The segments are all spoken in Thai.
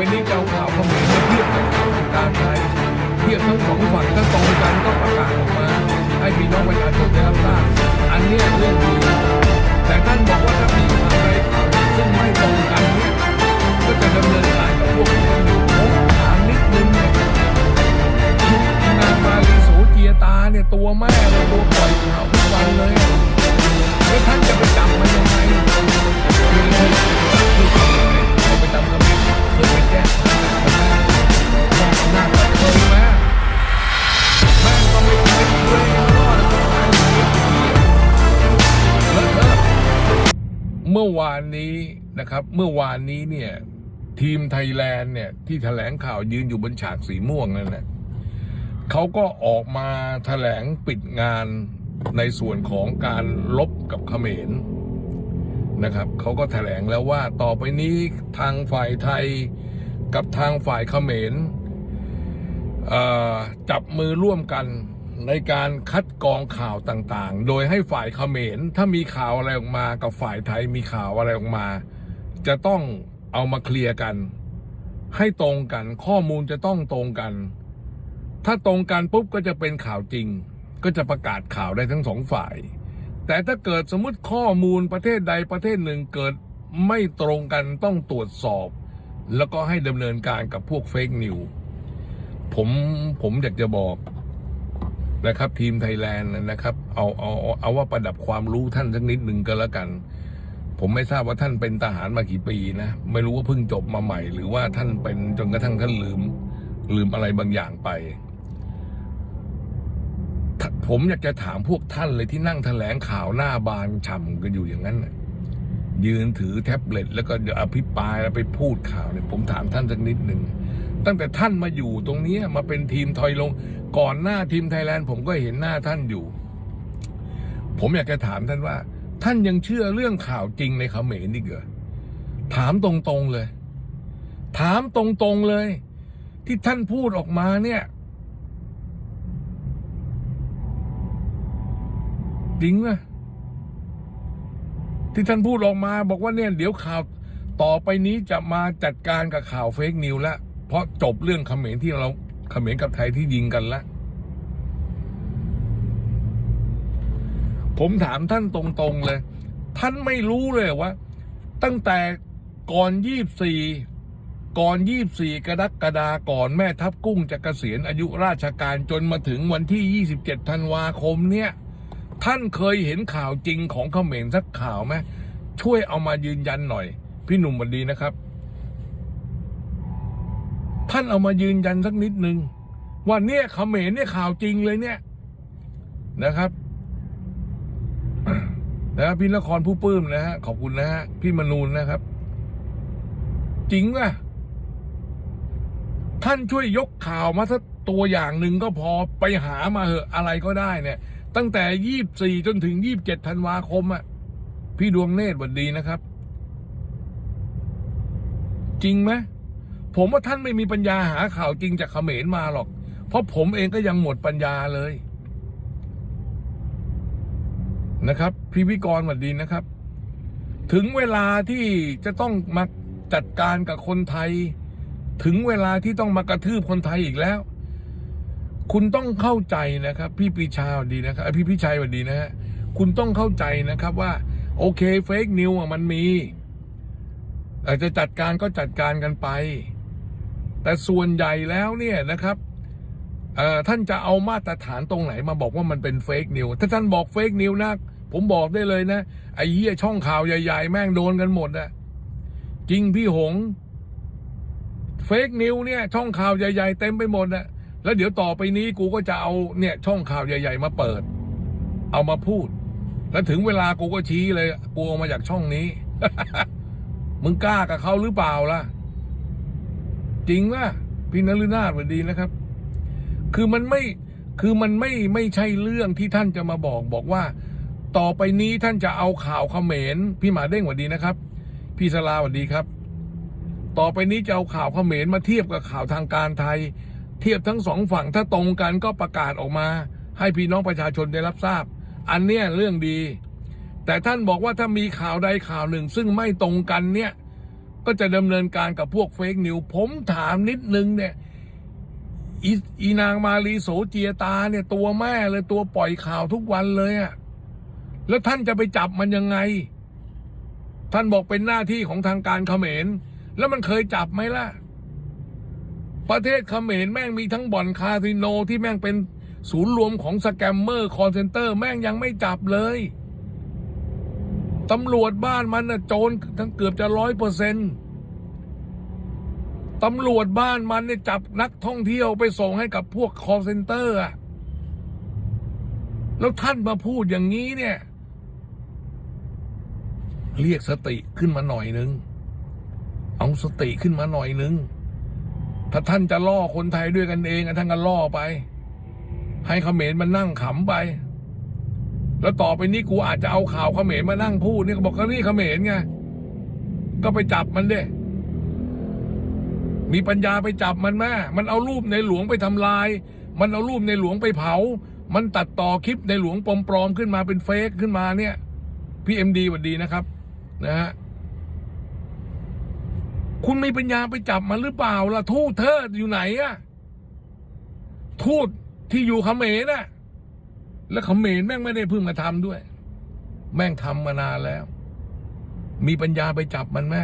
ไปนี้จะเอาข่าวเขมรมาเทียบกับข่าวทางการไทยเทียบทั้งสองฝั่งถ้าตรงกันก็ประกาศออกมา ให้พี่น้องประชาชนได้รับทราบอันนี้เรื่องดีแต่ท่านบอกว่าถ้ามีข่าวใดข่าวหนึ่งซึ่งไม่ตรงกันเนี่ยก็จะดำเนินการกับพวกที่มันอยู่ผมถามนิดนึงเนี่ยนางมาลีโสเจียตาเนี่ยตัวแม่เลยตัวปล่อยข่าวทุกวันเลย วานนี้นะครับ เมื่อวานนี้เนี่ย ทีมไทยแลนด์เนี่ย ที่แถลงข่าวยืนอยู่บนฉากสีม่วงนั่นแหละเขาก็ออกมาแถลงปิดงานในส่วนของการลบกับเขมรนะครับเขาก็แถลงแล้วว่าต่อไปนี้ทางฝ่ายไทยกับทางฝ่ายเขมรจับมือร่วมกัน ในการคัดกรองข่าวต่างๆ โดยให้ฝ่ายเขมรถ้ามีข่าวอะไรออกมากับฝ่ายไทยมีข่าวอะไรออกมา จะต้องเอามาเคลียร์กัน ให้ตรงกันข้อมูลจะต้องตรงกัน ถ้าตรงกันปุ๊บก็จะเป็นข่าวจริง ก็จะประกาศข่าวได้ทั้งสองฝ่าย แต่ถ้าเกิดสมมติข้อมูลประเทศใดประเทศหนึ่งเกิดไม่ตรงกันต้องตรวจสอบ แล้วก็ให้ดำเนินการกับพวกเฟกนิวผมผมอยากจะบอก นะครับ ทีมไทยแลนด์นะครับ เอาเอาเอาว่าประดับความรู้ท่านสักนิดหนึ่งก็แล้วกัน ผมไม่ทราบว่าท่านเป็นทหารมากี่ปีนะ ไม่รู้ว่าเพิ่งจบมาใหม่ หรือว่าท่านเป็นจนกระทั่งท่านลืม ลืมอะไรบางอย่างไป ผมอยากจะถามพวกท่านเลยที่นั่งแถลงข่าวหน้าบานฉ่ำกันอยู่อย่างนั้นนะ ยืนถือแท็บเล็ตแล้วก็อภิปรายแล้วไปพูดข่าวเนี่ยผมถามท่านสักนิดหนึ่งตั้งแต่ท่านมาอยู่ตรงนี้มาเป็นทีมทอยลง ก่อนหน้าทีมไทยแลนด์ผมก็เห็นหน้าท่านอยู่ ผมอยากจะถามท่านว่า ท่านยังเชื่อเรื่องข่าวจริงในเขมรอีกเหรอถามตรงๆเลย ถามตรงๆเลย ที่ท่านพูดออกมาเนี่ย จริงไหม ที่ท่านพูดออกมาบอกว่าเนี่ยเดี๋ยวข่าวต่อไปนี้จะมาจัดการกับข่าวเฟกนิวแล้วเพราะจบเรื่องเขมรที่เราเขมรกับไทยที่ยิงกันแล้วผมถามท่านตรงๆเลย ท่านไม่รู้เลยว่า ตั้งแต่ก่อนยี่สี่ก่อนยี่สี่กรกฎาก่อนแม่ทัพกุ้งจะเกษียณอายุราชการจนมาถึงวันที่27ธันวาคมเนี่ย ท่านเคยเห็นข่าวจริงของเขมรสักข่าวไหมช่วยเอามายืนยันหน่อย พี่หนุ่มวัสดีนะครับ ท่านเอามายืนยันสักนิดนึงว่าเนี่ยเขมรเนี่ยข่าวจริงเลยเนี่ยนะครับนะพี่นครผู้ปลื้มนะฮะขอบคุณนะฮะพี่มนูนนะครับ จริงป่ะ ท่านช่วยยกข่าวมาสักตัวอย่างหนึ่งก็พอไปหามาเหอะอะไรก็ได้เนี่ย ตั้งแต่ยี่บสี่จนถึงยี่บเจ็ดธันวาคมอะ พี่ดวงเนตรสวัสดีนะครับ จริงไหมผมว่าท่านไม่มีปัญญาหาข่าวจริงจากเขมรมาหรอก เพราะผมเองก็ยังหมดปัญญาเลยนะครับ พี่วิกรสวัสดีนะครับ ถึงเวลาที่จะต้องมาจัดการกับคนไทย ถึงเวลาที่ต้องมากระทืบคนไทยอีกแล้ว คุณต้องเข้าใจนะครับ พี่ปีชาวดีนะครับเอ้ยพี่พิชัยวัสดีนะฮะคุณต้องเข้าใจนะครับว่า โอเคเฟกนิวมันมีอาจจะจัดการก็จัดการกันไป แต่ส่วนใหญ่แล้วเนี่ยนะครับท่านจะเอามาตรฐานตรงไหนมาบอกว่ามันเป็นเฟกนิวถ้าท่านบอกเฟกนิวนะผมบอกได้เลยนะ ไอ้เหี้ยช่องข่าวใหญ่ ๆ แม่งโดนกันหมดอะจริงพี่หงเฟกนิวเนี่ย ช่องข่าวใหญ่ ๆ เต็มไปหมดอะ แล้วเดี๋ยวต่อไปนี้กูก็จะเอาเนี่ยช่องข่าวใหญ่ ๆ มาเปิด เอามาพูด แล้วถึงเวลากูก็ชี้เลยกูเอามาจากช่องนี้ มึงกล้ากับเขาหรือเปล่าล่ะ จริงว่าพี่นฤนาถสวัสดีนะครับ คือมันไม่คือมันไม่ไม่ใช่เรื่องที่ท่านจะมาบอกบอกว่า ต่อไปนี้ท่านจะเอาข่าวเขมรพี่หมาเด้งสวัสดีนะครับ พี่สลาสวัสดีครับ ต่อไปนี้จะเอาข่าวเขมรมาเทียบกับข่าวทางการไทย เทียบทั้งสองฝั่งถ้าตรงกันก็ประกาศออกมา ให้พี่น้องประชาชนได้รับทราบ อันเนี้ยเรื่องดี แต่ท่านบอกว่าถ้ามีข่าวใดข่าวหนึ่ง ซึ่งไม่ตรงกันเนี่ยก็จะดำเนินการกับพวกเฟกนิวผมถามนิดนึงเนี่ยอีอีนางมาลีโสเจียตาเนี่ยตัวแม่เลยตัวปล่อยข่าวทุกวันเลยอะแล้วท่านจะไปจับมันยังไง ท่านบอกเป็นหน้าที่ของทางการเขมร แล้วมันเคยจับไหมล่ะ ประเทศเขมรแม่งมีทั้งบ่อนคาสิโนที่แม่งเป็นศูนย์รวมของสแกมเมอร์คอนเซนเตอร์แม่งยังไม่จับเลยตำรวจบ้านมันน่ะโจรทั้งเกือบจะร้อยเปอร์เซ็นต์ตำรวจบ้านมันเนี่ยจับนักท่องเที่ยวไปส่งให้กับพวกคอเซนเตอร์อะแล้วท่านมาพูดอย่างนี้เนี่ย เรียกสติขึ้นมาหน่อยนึง เอาสติขึ้นมาหน่อยนึง ถ้าท่านจะล่อคนไทยด้วยกันเองท่านก็ล่อไป ให้เขมรมันนั่งขำไป แล้วต่อไปนี้กูอาจจะเอาข่าวเขมรมานั่งพูดเนี่ยก็บอกก็นี่เขมรไงก็ไปจับมันเด้ มีปัญญาไปจับมันแม่มันเอารูปในหลวงไปทำลาย มันเอารูปในหลวงไปเผา มันตัดต่อคลิปในหลวงปลอมๆขึ้นมาเป็นเฟกขึ้นมาเนี่ย พี่เอ็มดีสวัสดีนะครับ นะฮะ คุณมีปัญญาไปจับมันหรือเปล่าล่ะทูตเธออยู่ไหนอะทูตที่อยู่เขมรน่ะ แล้วเขมรแม่งไม่ได้เพิ่งมาทำด้วย แม่งทำมานานแล้ว มีปัญญาไปจับมันแม่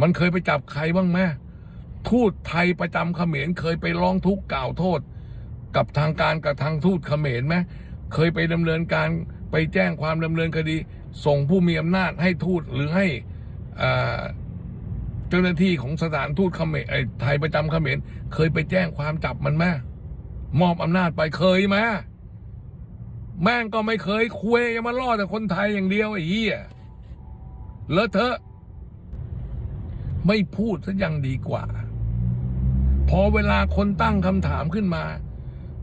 มันเคยไปจับใครบ้างแม่ทูตไทยประจำเขมรเคยไปร้องทุกข์กล่าวโทษ กับทางการกับทางทูตเขมรไหมเคยไปดำเนินการไปแจ้งความดำเนินคดี ส่งผู้มีอำนาจให้ทูตหรือให้อ่า เจ้าหน้าที่ของสถานทูตเขมรไอ้ไทยประจำเขมรเคยไปแจ้งความจับมันไหมมอบอำนาจไปเคยไหมแม่งก็ไม่เคยคุยมาล่อแต่คนไทยอย่างเดียวไอ้เหี้ยเลอะเทอะ ไม่พูดซะยังดีกว่า พอเวลาคนตั้งคำถามขึ้นมา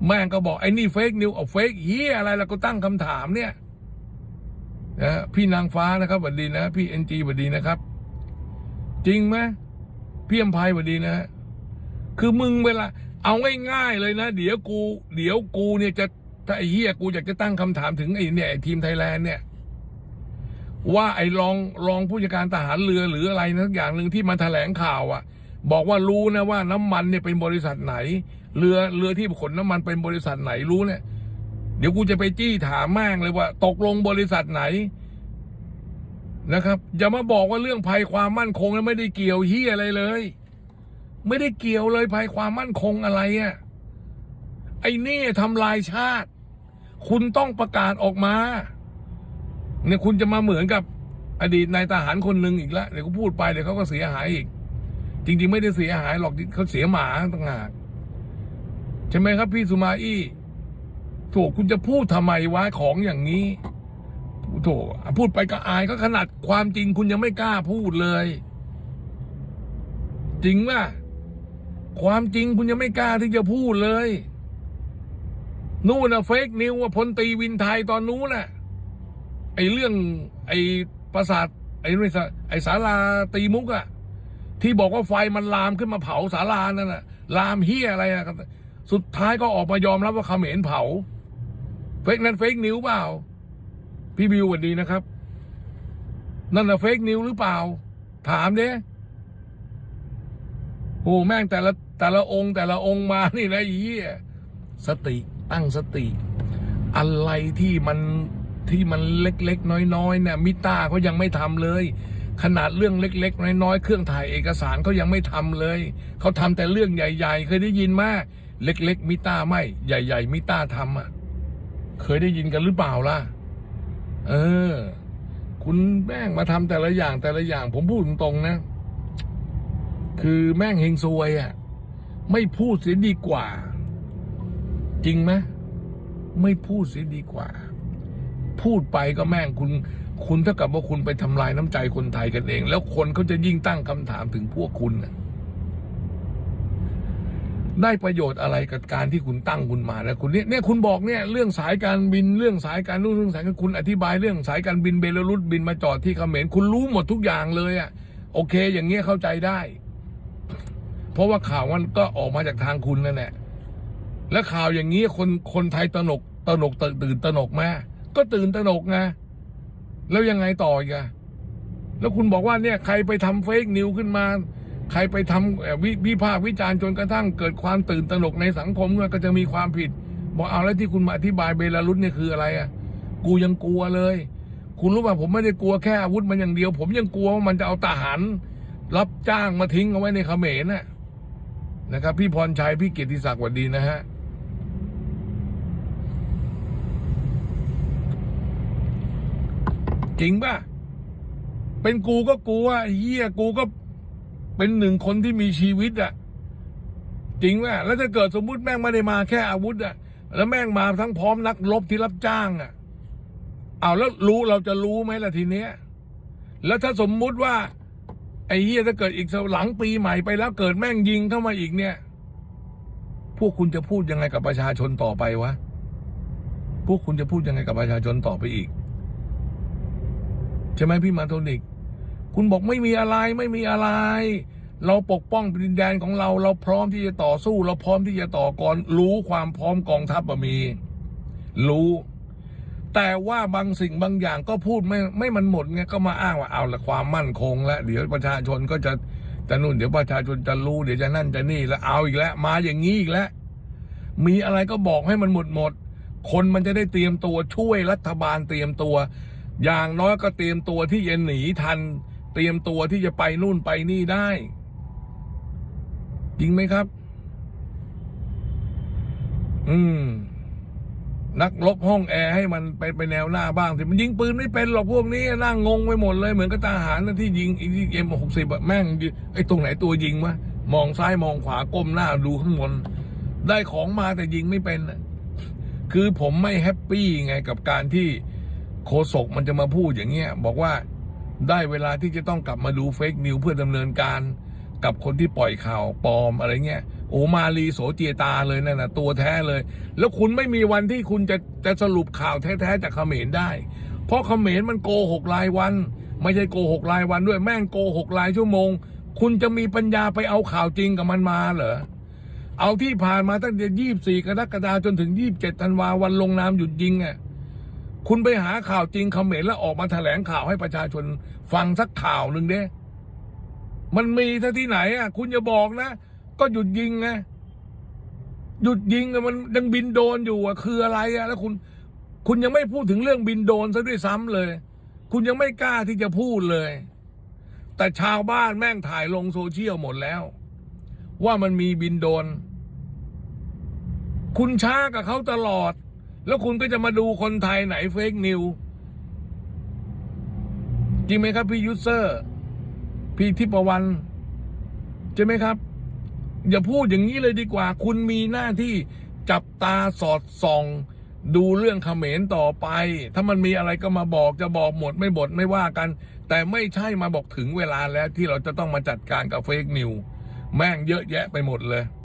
แม่งก็บอกไอ้นี่เฟกนิวเอาเฟกเฮียอะไรแล้วก็ตั้งคำถามเนี่ยนะพี่นางฟ้านะครับสวัสดีนะ พี่เอ็นจีสวัสดีนะครับ จริงไหมพี่อมภัยสวัสดีนะ คือมึงเวลา เอาง่ายๆเลยนะ เดี๋ยวกู เดี๋ยวกูเนี่ยจะถ้าไอ้เฮียกูอยากจะตั้งคำถามถึงไอ้เนี่ยไอ้ทีมไทยแลนด์เนี่ยว่าไอ้รองรองผู้จัดการทหารเรือหรืออะไรนะสักอย่างหนึ่งที่มาแถลงข่าวอะ บอกว่ารู้นะว่าน้ำมันเนี่ยเป็นบริษัทไหน เรือเรือที่ขนน้ำมันเป็นบริษัทไหนรู้เนี่ย เดี๋ยวกูจะไปจี้ถามแม่งเลยว่า ตกลงบริษัทไหน นะครับอย่ามาบอกว่าเรื่องภัยความมั่นคงแล้วไม่ได้เกี่ยวเฮียอะไรเลย ไม่ได้เกี่ยวเลยภัยความมั่นคงอะไรอะ่ะไอ้นี่ทำลายชาติ คุณต้องประกาศออกมาเนี่ยคุณจะมาเหมือนกับอดีตนายทหารคนหนึ่งอีกแล้วเดี๋ยวเขาพูดไปเดี๋ยวเขาก็เสียหายอีก จริง ๆ ไม่ได้เสียหายหรอกเขาเสียหมาต่างหากใช่ไหมครับพี่สุมาอี้ถูกคุณจะพูดทำไมวะของอย่างนี้ โถพูดไปก็อายก็ขนาดความจริงคุณยังไม่กล้าพูดเลย จริงป่ะความจริงคุณยังไม่กล้าที่จะพูดเลย นู่นนะเฟกนิวว่าพลตีวินไทยตอนนู้นน่ะ ไอ้เรื่อง ไอ้ประสาทไอ้ไม่ใช่ไอ้ศาลาตีมุกอะที่บอกว่าไฟมันลามขึ้นมาเผาศาลานั่นน่ะ ลามเฮียอะไรอะสุดท้ายก็ออกมายอมรับว่าเขมรเผา เฟกนั้นเฟกนิวเปล่า พี่บิวสวัสดีนะครับ นั่นน่ะเฟกนิวหรือเปล่า ถามเด้โอ้แม่งแต่ละแต่ละองค์ แต่ละองค์มานี่นะอี้สติตั้งสติ อะไรที่มันที่มันเล็กๆ น้อยๆเนี่ยมิต้าเขายังไม่ทำเลย ขนาดเรื่องเล็ก ๆ น้อยๆ เครื่องถ่ายเอกสารเขายังไม่ทำเลย เขาทำแต่เรื่องใหญ่ ๆ เคยได้ยินมากเล็ก ๆ มิต้าไม่ ใหญ่ ๆ มิต้าทำอะ เคยได้ยินกันหรือเปล่าล่ะ เออ คุณแม่งมาทำแต่ละอย่างแต่ละอย่าง ผมพูดตรงๆนะ คือแม่งเฮงซวยอะ ไม่พูดเสียดีกว่า จริงไหมไม่พูดเสียดีกว่า พูดไปก็แม่งคุณ คุณเท่ากับว่าคุณไปทำลายน้ำใจคนไทยกันเอง แล้วคนเขาจะยิ่งตั้งคำถามถึงพวกคุณน่ะ ได้ประโยชน์อะไรกับการที่คุณตั้งคุณมาแล้วคุณเนี่ยเนี่ยคุณบอกเนี่ยเรื่องสายการบินเรื่องสายการนู่นเรื่องสายการคุณอธิบายเรื่องสายการบินเบลารุสบินมาจอดที่เขมรคุณรู้หมดทุกอย่างเลยอะ่ะโอเค อย่างเงี้ยเข้าใจได้ เพราะว่าข่าวมันก็ออกมาจากทางคุณนั่นแหละและข่าวอย่างนี้คนคนไทยตระหนกตระหนกตื่นตื่นตระหนกไหมก็ตื่นตระหนกไงแล้วยังไงต่ออีกอะแล้วคุณบอกว่าเนี่ยใครไปทำเฟกนิวขึ้นมา ใครไปทำวิวิพากษ์วิจารณ์จนกระทั่งเกิดความตื่นตระหนกในสังคมก็จะมีความผิด บอกเอาแล้วที่คุณมาอธิบายเบลารุสเนี่ยคืออะไรอะกูยังกลัวเลย คุณรู้ป่ะผมไม่ได้กลัวแค่อาวุธมันอย่างเดียว ผมยังกลัวว่ามันจะเอาทหารรับจ้างมาทิ้งเอาไว้ในเขมรน่ะนะครับ พี่พรชัยพี่เกียรติศักดิ์หวัดดีนะฮะจริงป่ะ เป็นกูก็กลัวเฮียกูก็ เป็นหนึ่งคนที่มีชีวิตอะจริงป่ะแล้วถ้าเกิดสมมุติแม่งไม่ได้มาแค่อาวุธอะแล้วแม่งมาทั้งพร้อมนักรบที่รับจ้างอะเอาแล้วรู้เราจะรู้ไหมล่ะทีเนี้ย แล้วถ้าสมมุติว่า ไอ้เฮียถ้าเกิดอีกสักหลังปีใหม่ไปแล้วเกิดแม่งยิงเข้ามาอีกเนี่ย พวกคุณจะพูดยังไงกับประชาชนต่อไปวะพวกคุณจะพูดยังไงกับประชาชนต่อไปอีก ใช่ไหมพี่มาโทนิก คุณบอกไม่มีอะไรไม่มีอะไร เราปกป้องดินแดนของเรา เราพร้อมที่จะต่อสู้ เราพร้อมที่จะต่อกรรู้ความพร้อมกองทัพมี รู้ แต่ว่าบางสิ่งบางอย่างก็พูดไม่ไม่มันหมดไงก็มาอ้างว่าเอาละความมั่นคงแล้วเดี๋ยวประชาชนก็จะจะนู่นเดี๋ยวประชาชนจะรู้เดี๋ยวจะนั่นจะนี่แล้วเอาอีกแล้ว มาอย่างนี้อีกแล้ว มีอะไรก็บอกให้มันหมดหมด คนมันจะได้เตรียมตัวช่วยรัฐบาลเตรียมตัว อย่างน้อยก็เตรียมตัวที่จะหนีทัน เตรียมตัวที่จะไปนู่นไปนี่ได้ จริงไหมครับ อืม นักลบห้องแอร์ให้มันไปไปแนวหน้าบ้างสิมันยิงปืนไม่เป็นหรอกพวกนี้นั่งงงไปหมดเลย เหมือนกับทหารนะที่ยิงไอ้ที่เอ็มหกสิบแม่งยิงไอ้ตรงไหนตัวยิงวะมองซ้ายมองขวาก้มหน้าดูข้างบนได้ของมาแต่ยิงไม่เป็นคือผมไม่แฮปปี้ไงกับการที่โคศกมันจะมาพูดอย่างเงี้ยบอกว่า ได้เวลาที่จะต้องกลับมาดูเฟกนิวเพื่อดำเนินการกับคนที่ปล่อยข่าวปลอมอะไรเงี้ยโอมาลีโสเจตาเลยนั่นนะตัวแท้เลย แล้วคุณไม่มีวันที่คุณจะจะสรุปข่าวแท้ๆจากเขมรได้ เพราะเขมรมันโกหกรายวัน ไม่ใช่โกหกรายวันด้วยแม่งโกหกรายชั่วโมง คุณจะมีปัญญาไปเอาข่าวจริงกับมันมาเหรอเอาที่ผ่านมาตั้งแต่ยี่บสี่กรกฎาคมจนถึงยี่บเจ็ดธันวาวันลงนามหยุดยิงอะ คุณไปหาข่าวจริงเขมรแล้วออกมาแถลงข่าวให้ประชาชนฟังสักข่าวหนึ่งเด้ มันมีท่าที่ไหนอะ คุณอย่าบอกนะ ก็หยุดยิงไงหยุดยิงมันยังบินโดนอยู่อะคืออะไรอะ แล้วคุณ คุณยังไม่พูดถึงเรื่องบินโดนซะด้วยซ้ำเลย คุณยังไม่กล้าที่จะพูดเลย แต่ชาวบ้านแม่งถ่ายลงโซเชียลหมดแล้ว ว่ามันมีบินโดน คุณช้ากับเขาตลอด แล้วคุณก็จะมาดูคนไทยไหนเฟกนิวจริงไหมครับ พี่ยูเซอร์ พี่ทิพวรรณใช่ไหมครับ อย่าพูดอย่างนี้เลยดีกว่า คุณมีหน้าที่จับตาสอดส่อง ดูเรื่องเขมรต่อไป ถ้ามันมีอะไรก็มาบอกจะบอกหมดไม่บดไม่ว่ากัน แต่ไม่ใช่มาบอกถึงเวลาแล้วที่เราจะต้องมาจัดการกับเฟกนิวแม่งเยอะแยะไปหมดเลย